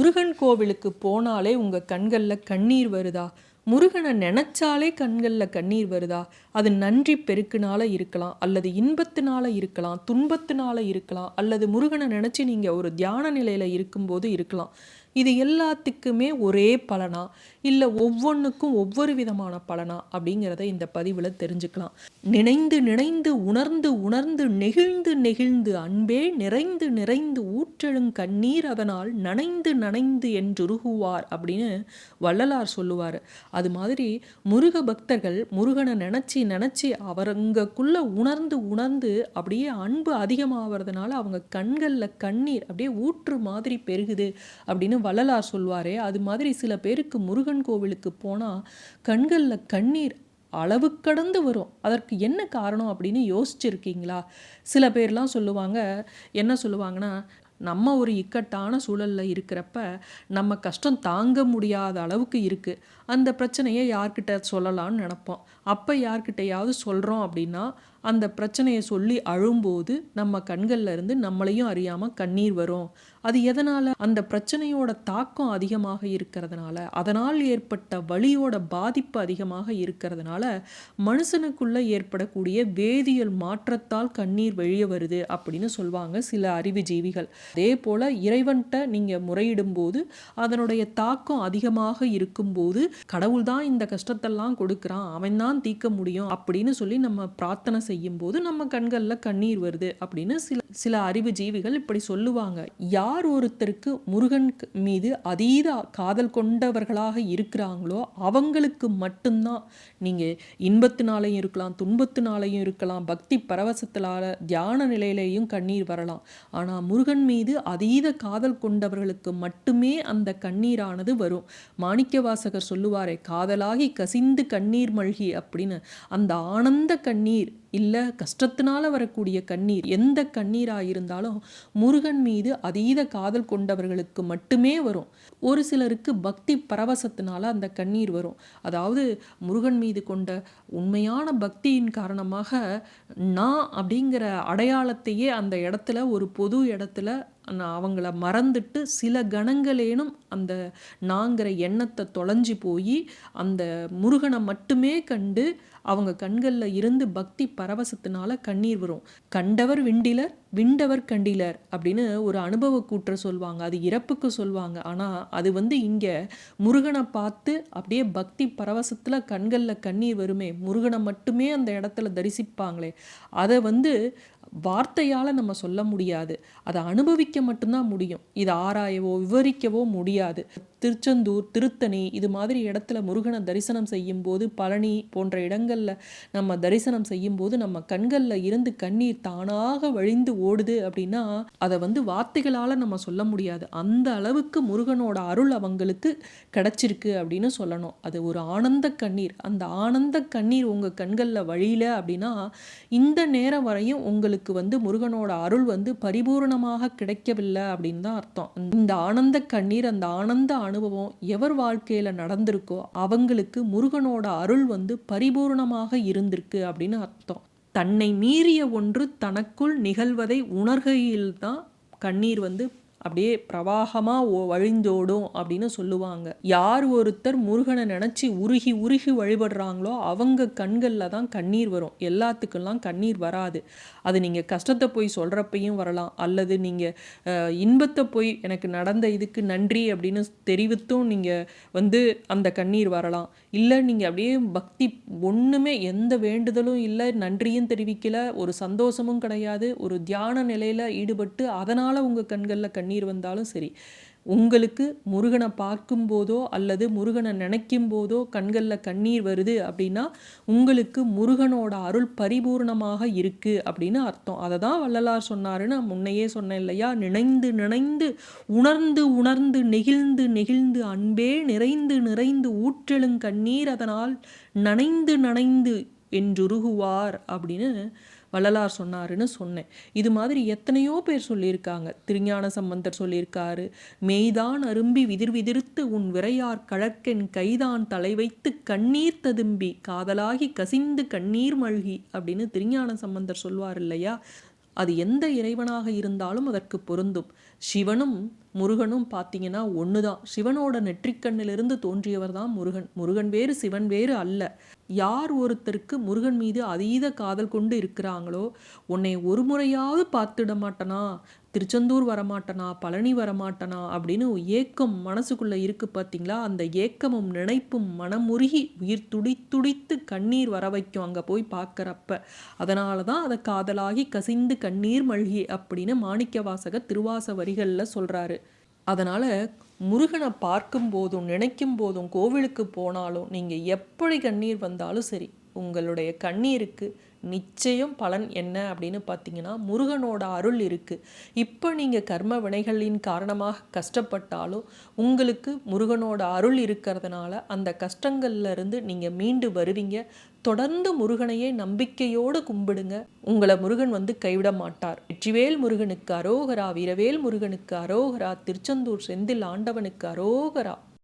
முருகன் கோவிலுக்கு போனாலே உங்கள் கண்களில் கண்ணீர் வருதா? முருகனை நினச்சாலே கண்களில் கண்ணீர் வருதா? அது நன்றி பெருக்குனால இருக்கலாம் அல்லது இன்பத்தினால இருக்கலாம் துன்பத்தினால இருக்கலாம் அல்லது முருகனை நினச்சி நீங்கள் ஒரு தியான நிலையில் இருக்கும்போது இருக்கலாம். இது எல்லாத்துக்குமே ஒரே பலனா? இல்லை ஒவ்வொன்றுக்கும் ஒவ்வொரு விதமான பலனா அப்படிங்கிறத இந்த பதிவில் தெரிஞ்சுக்கலாம். நினைந்து நினைந்து உணர்ந்து உணர்ந்து நெகிழ்ந்து நெகிழ்ந்து அன்பே நிறைந்து நிறைந்து ஊற்றெழுங் கண்ணீர் அதனால் நனைந்து நனைந்து என்றுருகுவார் அப்படின்னு வள்ளலார் சொல்லுவார். அது மாதிரி முருக பக்தர்கள் முருகனை நினச்சி நினச்சி அவருங்கக்குள்ளே உணர்ந்து உணர்ந்து அப்படியே அன்பு அதிகமாகிறதுனால அவங்க கண்களில் கண்ணீர் அப்படியே ஊற்று மாதிரி பெருகுது அப்படின்னு வள்ளலார் சொல்வாரே. அது மாதிரி சில பேருக்கு முருகன் கோவிலுக்கு போனால் கண்களில் கண்ணீர் அளவு கடந்து வரும். அதற்கு என்ன காரணம் அப்படின்னு யோசிச்சிருக்கீங்களா? சில பேர்லாம் சொல்லுவாங்க என்ன சொல்லுவாங்கன்னா நம்ம ஒரு இக்கட்டான சூழலில் இருக்கிறப்ப நம்ம கஷ்டம் தாங்க முடியாத அளவுக்கு இருக்குது அந்த பிரச்சனையை யார்கிட்ட சொல்லலாம்னு நினப்போம். அப்போ யார்கிட்டையாவது சொல்கிறோம் அப்படின்னா அந்த பிரச்சனையை சொல்லி அழும்போது நம்ம கண்கள்ல இருந்து நம்மளையும் அறியாமல் கண்ணீர் வரும். அது எதனால்? அந்த பிரச்சனையோட தாக்கம் அதிகமாக இருக்கிறதுனால அதனால் ஏற்பட்ட வழியோட பாதிப்பு அதிகமாக இருக்கிறதுனால மனுஷனுக்குள்ளே ஏற்படக்கூடிய வேதியியல் மாற்றத்தால் கண்ணீர் வெளியே வருது அப்படின்னு சொல்லுவாங்க சில அறிவு ஜீவிகள். அதே போல் இறைவன்கிட்ட நீங்கள் முறையிடும்போது அதனுடைய தாக்கம் அதிகமாக இருக்கும்போது கடவுள் தான் இந்த கஷ்டத்தெல்லாம் கொடுக்குறான் அவன் தான் தீர்க்க முடியும் அப்படின்னு சொல்லி நம்ம பிரார்த்தனை செய்யும்போது நம்ம கண்களில் கண்ணீர் வருது அப்படின்னு சில சில அறிவு ஜீவிகள் இப்படி சொல்லுவாங்க. யார் ஒருத்தருக்கு முருகன் மீது அதீத காதல் கொண்டவர்களாக இருக்கிறாங்களோ அவங்களுக்கு மட்டும்தான். நீங்கள் இன்பத்தினாலையும் இருக்கலாம் துன்பத்தினாலையும் இருக்கலாம் பக்தி பரவசத்தினால தியான நிலையிலையும் கண்ணீர் வரலாம். ஆனால் முருகன் மீது அதீத காதல் கொண்டவர்களுக்கு மட்டுமே அந்த கண்ணீரானது வரும். மாணிக்கவாசகர் சொல்லுவாரே காதலாகி கசிந்து கண்ணீர் மல்கி அப்படின்னு. அந்த ஆனந்த கண்ணீர் இல்லை கஷ்டத்தினால வரக்கூடிய கண்ணீர். எந்த கண்ணீராக இருந்தாலும் முருகன் மீது அதீத காதல் கொண்டவர்களுக்கு மட்டுமே வரும். ஒரு சிலருக்கு பக்தி பரவசத்தினால அந்த கண்ணீர் வரும். அதாவது முருகன் மீது கொண்ட உண்மையான பக்தியின் காரணமாக நான் அப்படிங்கிற அடையாளத்தையே அந்த இடத்துல ஒரு பொது இடத்துல நான் அவங்கள மறந்துட்டு சில கணங்களேனும் அந்த நாங்கிற எண்ணத்தை தொலைஞ்சு போய் அந்த முருகனை மட்டுமே கண்டு அவங்க கண்களில் இருந்து பக்தி பரவசத்தினால கண்ணீர் வரும். கண்டவர் விண்டிலர் விண்டவர் கண்டிலர் அப்படின்னு ஒரு அனுபவ கூற்ற சொல்லுவாங்க அது இறப்புக்கு சொல்லுவாங்க ஆனால் அது வந்து இங்கே முருகனை பார்த்து அப்படியே பக்தி பரவசத்தில் கண்களில் கண்ணீர் வருமே முருகனை மட்டுமே அந்த இடத்துல தரிசிப்பாங்களே அதை வந்து வார்த்தையால் நம்ம சொல்ல முடியாது. அதை அனுபவிக்க மட்டும்தான் முடியும். இதை ஆராயவோ விவரிக்கவோ முடியாது. திருச்செந்தூர் திருத்தணி இது மாதிரி இடத்துல முருகனை தரிசனம் செய்யும்போது பழனி போன்ற இடங்களில் நம்ம தரிசனம் செய்யும்போது நம்ம கண்களில் இருந்து கண்ணீர் தானாக வழிந்து ஓடுது அப்படின்னா அதை வந்து வார்த்தைகளால் நம்ம சொல்ல முடியாது. அந்த அளவுக்கு முருகனோட அருள் அவங்களுக்கு கிடைச்சிருக்கு அப்படின்னு சொல்லணும். அது ஒரு ஆனந்த கண்ணீர். அந்த ஆனந்த கண்ணீர் உங்கள் கண்களில் வழியில அப்படின்னா இந்த நேரம் வரையும் உங்களுக்கு வந்து முருகனோட அருள் வந்து பரிபூர்ணமாக கிடைக்கவில்லை அப்படின்னு தான் அர்த்தம். இந்த ஆனந்த கண்ணீர் அந்த ஆனந்த அனுபவம் எவர் வாழ்க்கையில் நடந்திருக்கோ அவங்களுக்கு முருகனோட அருள் வந்து பரிபூர்ணமாக இருந்திருக்கு அப்படின்னு அர்த்தம். தன்னை மீறிய ஒன்று தனக்குள் நிகழ்வதை உணர்கையில்தான் கண்ணீர் வந்து அப்படியே பிரவாகமாக ஓ வழிந்தோடும் அப்படின்னு சொல்லுவாங்க. யார் ஒருத்தர் முருகனை நினச்சி உருகி உருகி வழிபடுறாங்களோ அவங்க கண்களில் தான் கண்ணீர் வரும். எல்லாத்துக்கெல்லாம் கண்ணீர் வராது. அது நீங்கள் கஷ்டத்தை போய் சொல்கிறப்பையும் வரலாம். அல்லது நீங்கள் இன்பத்தை போய் எனக்கு நடந்த இதுக்கு நன்றி அப்படின்னு தெரிவித்தும் நீங்கள் வந்து அந்த கண்ணீர் வரலாம். இல்லை நீங்கள் அப்படியே பக்தி ஒன்றுமே எந்த வேண்டுதலும் இல்லை நன்றியும் தெரிவிக்கல ஒரு சந்தோஷமும் கிடையாது ஒரு தியான நிலையில் ஈடுபட்டு அதனால் உங்கள் கண்களில் கண்ணீர் வந்தாலும் சரி. உங்களுக்கு முருகனை பார்க்கும்போதோ அல்லது முருகனை நினைக்கும் போதோ கண்களில் கண்ணீர் வருது அப்படின்னா உங்களுக்கு முருகனோட அருள் பரிபூர்ணமாக இருக்கு அப்படின்னு அர்த்தம். அதை தான் வள்ளலார் சொன்னாருன்னு நான் முன்னையே சொன்னேன் இல்லையா? நினைந்து நினைந்து உணர்ந்து உணர்ந்து நெகிழ்ந்து நெகிழ்ந்து அன்பே நிறைந்து நிறைந்து ஊற்றெழுங் கண்ணீர் அதனால் நனைந்து நனைந்து என்றுருகுவார் அப்படின்னு வள்ளலார் சொன்னாருன்னு சொன்னேன். இது மாதிரி எத்தனையோ பேர் சொல்லியிருக்காங்க. திருஞான சம்பந்தர் சொல்லியிருக்காரு. மெய்தான் அரும்பி விதிர் விதிர்த்து உன் விரையார் கழற்கென் கைதான் தலை வைத்து கண்ணீர் ததும்பி காதலாகி கசிந்து கண்ணீர் மல்கி அப்படின்னு திருஞான சம்பந்தர் சொல்வார் இல்லையா? அது எந்த இறைவனாக இருந்தாலும் அதற்கு பொருந்தும். சிவனும் முருகனும் பார்த்தீங்கன்னா ஒன்று தான் சிவனோட நெற்றிக்கண்ணிலிருந்து தோன்றியவர் தான் முருகன். முருகன் வேறு சிவன் வேறு அல்ல. யார் ஒருத்தருக்கு முருகன் மீது அதீத காதல் கொண்டு இருக்கிறாங்களோ உன்னை ஒரு முறையாவது பார்த்துட மாட்டனா? திருச்செந்தூர் வரமாட்டனா? பழனி வரமாட்டனா? அப்படின்னு ஏக்கம் மனசுக்குள்ளே இருக்கு பார்த்தீங்களா? அந்த ஏக்கமும் நினைப்பும் மனமுருகி உயிர் துடி துடித்து கண்ணீர் வர வைக்கும் அங்கே போய் பார்க்குறப்ப. அதனால தான் அதை காதலாகி கசிந்து கண்ணீர் மல்கி அப்படின்னு மாணிக்க வாசக திருவாச வரிகளில் சொல்கிறாரு அதனால் முருகனை பார்க்கும் போதும் நினைக்கும் போதும் கோவிலுக்கு போனாலும் நீங்கள் எப்படி கண்ணீர் வந்தாலும் சரி உங்களுடைய கண்ணீருக்கு நிச்சயம் பலன் என்ன அப்படின்னு பார்த்தீங்கன்னா முருகனோட அருள் இருக்குது இப்போ நீங்கள் கர்ம வினைகளின் காரணமாக கஷ்டப்பட்டாலும் உங்களுக்கு முருகனோட அருள் இருக்கிறதுனால அந்த கஷ்டங்கள்லேருந்து நீங்கள் மீண்டு வருவீங்க. தொடர்ந்து முருகனையே நம்பிக்கையோடு கும்பிடுங்க. உங்களை முருகன் வந்து கைவிட மாட்டார். வெற்றிவேல் முருகனுக்கு அரோகரா வீரவேல் முருகனுக்கு அரோகரா திருச்செந்தூர் செந்தில் ஆண்டவனுக்கு அரோகரா.